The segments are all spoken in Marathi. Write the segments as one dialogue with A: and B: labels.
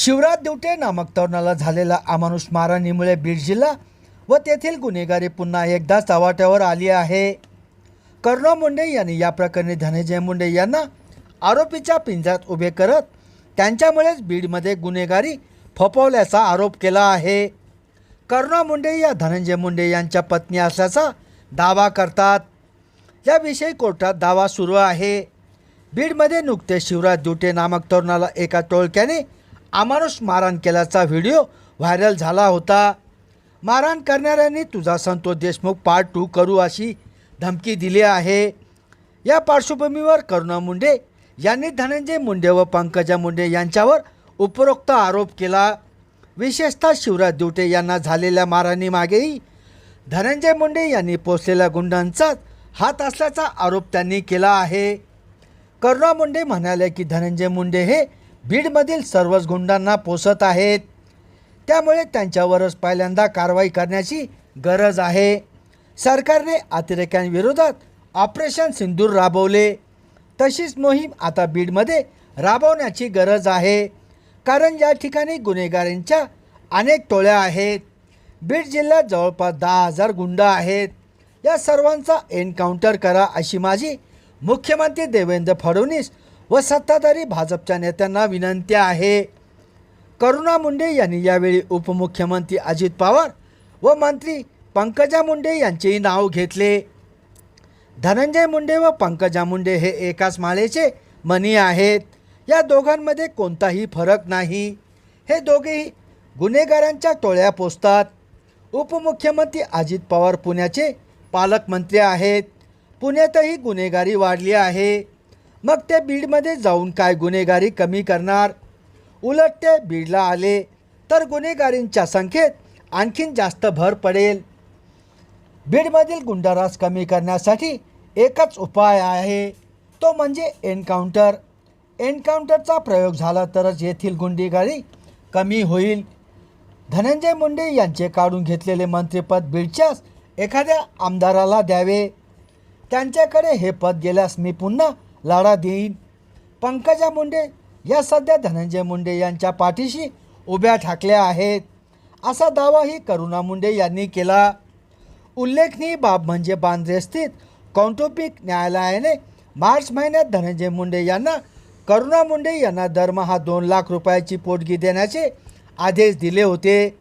A: शिवराज दिवटे नामक तरुणाला झालेला अमानुष मारहाणीमुळे बीड जिल्हा व तेथील गुन्हेगारी पुन्हा एकदा चव्हाट्यावर आली आहे. करुणा मुंडे यांनी या प्रकरणी धनंजय मुंडे यांना आरोपीच्या पिंजऱ्यात उभे करत त्यांच्यामुळेच बीडमध्ये गुन्हेगारी फोपवल्याचा आरोप केला आहे. करुणा मुंडे या धनंजय मुंडे यांच्या पत्नी असल्याचा दावा करतात. याविषयी कोर्टात दावा सुरू आहे. बीडमध्ये नुकते शिवराज दुटे नामक तरुणाला एका टोळक्याने अमानुष मारहाण केल्याचा व्हिडिओ व्हायरल झाला होता. मारहाण करणाऱ्यांनी तुझा संतोष देशमुख पार्ट टू करू अशी धमकी दिली आहे. या पार्श्वभूमीवर करुणा मुंडे यांनी धनंजय मुंडे व पंकजा मुंडे यांच्यावर उपरोक्त आरोप केला. विशेषतः शिवराज दिवटे यांना झालेल्या मारहाणीमागेही धनंजय मुंडे यांनी पोचलेल्या गुंडांचाच हात असल्याचा आरोप त्यांनी केला आहे. करुणा मुंडे म्हणाले की धनंजय मुंडे हे बीडमधील सर्वच गुंडांना पोसत आहेत. त्यामुळे त्यांच्यावरच पहिल्यांदा कारवाई करण्याची गरज आहे. सरकारने अतिरेक्यांविरोधात ऑपरेशन सिंदूर राबवले. तशीच मोहीम आता बीडमध्ये राबवण्याची गरज आहे. कारण या ठिकाणी गुन्हेगारांच्या अनेक टोळ्या आहेत. बीड जिल्ह्यात जवळपास दहा हजार गुंड आहेत. या सर्वांचा एन्काउंटर करा अशी माझी मुख्यमंत्री देवेंद्र फडणवीस व सत्ताधारी भाजपच्या नेत्यांना विनंती आहे. करुणा मुंडे यांनी यावेळी उपमुख्यमंत्री अजित पवार व मंत्री पंकजा मुंडे यांचेही नाव घेतले. धनंजय मुंडे व पंकजा मुंडे हे एकाच माळेचे मनी आहेत. या दोघांमध्ये कोणताही फरक नाही. हे दोघेही गुन्हेगारांच्या टोळ्या पोचतात उपमुख्यमंत्री अजित पवार पुण्याचे पालकमंत्री आहेत. पुण्यातही गुन्हेगारी वाढली आहे. मग ते बीडमध्ये जाऊन काय गुन्हेगारी कमी करणार? उलट ते बीडला आले तर गुन्हेगारींच्या संख्येत आणखीन जास्त भर पडेल. बीडमधील गुंडारास कमी करण्यासाठी एकच उपाय आहे तो म्हणजे एन्काउंटर. एन्काउंटरचा प्रयोग झाला तरच येथील गुंडेगारी कमी होईल. धनंजय मुंडे यांचे काढून घेतलेले मंत्रिपद बीडच्याच एखाद्या आमदाराला द्यावे. त्यांच्याकडे हे पद गेल्यास मी पुन्हा लढा देईन. पंकजा मुंडे या सध्या धनंजय मुंडे यांच्या पाठीशी उभ्या ठाकल्या आहेत. असा दावाही करुणा मुंडे यांनी केला. उल्लेखनीय बाब म्हणजे बांद्रे स्थित कौटुंबिक न्यायालयाने मार्च महिन्यात धनंजय मुंडे यांना करुणा मुंडे यांना दरमहा दोन लाख रुपयाची पोटगी देण्याचे आदेश दिले होते.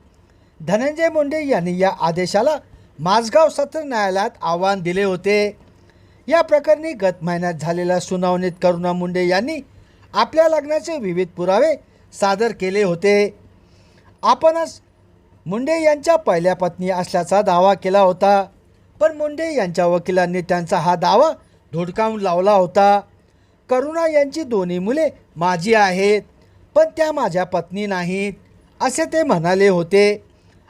A: धनंजय मुंडे यांनी या आदेशाला माझगाव सत्र न्यायालयात आव्हान दिले होते. या प्रकरणी गत महिन्यात झालेल्या सुनावणीत करुणा मुंडे यांनी आपल्या लग्नाचे विविध पुरावे सादर केले होते. आपणच मुंडे यांच्या पहिल्या पत्नी असल्याचा दावा केला होता. पण मुंडे यांच्या वकिलांनी त्यांचा हा दावा धुडकावून लावला होता. करुणा यांची दोन्ही मुले माझी आहेत पण त्या माझ्या पत्नी नाहीत असे ते म्हणाले होते.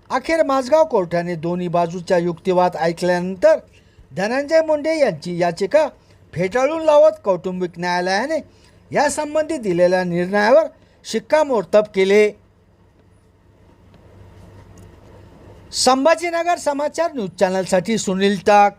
A: अखेर माझगाव कोर्टाने दोन्ही बाजूच्या युक्तिवाद ऐकल्यानंतर धनंजय मुंडे यांची याचिका फेटाळून लावत कौटुंबिक न्यायालयाने यासंबंधी दिलेल्या निर्णयावर शिक्कामोर्तब केले. संभाजीनगर समाचार न्यूज चॅनलसाठी सुनील टाक.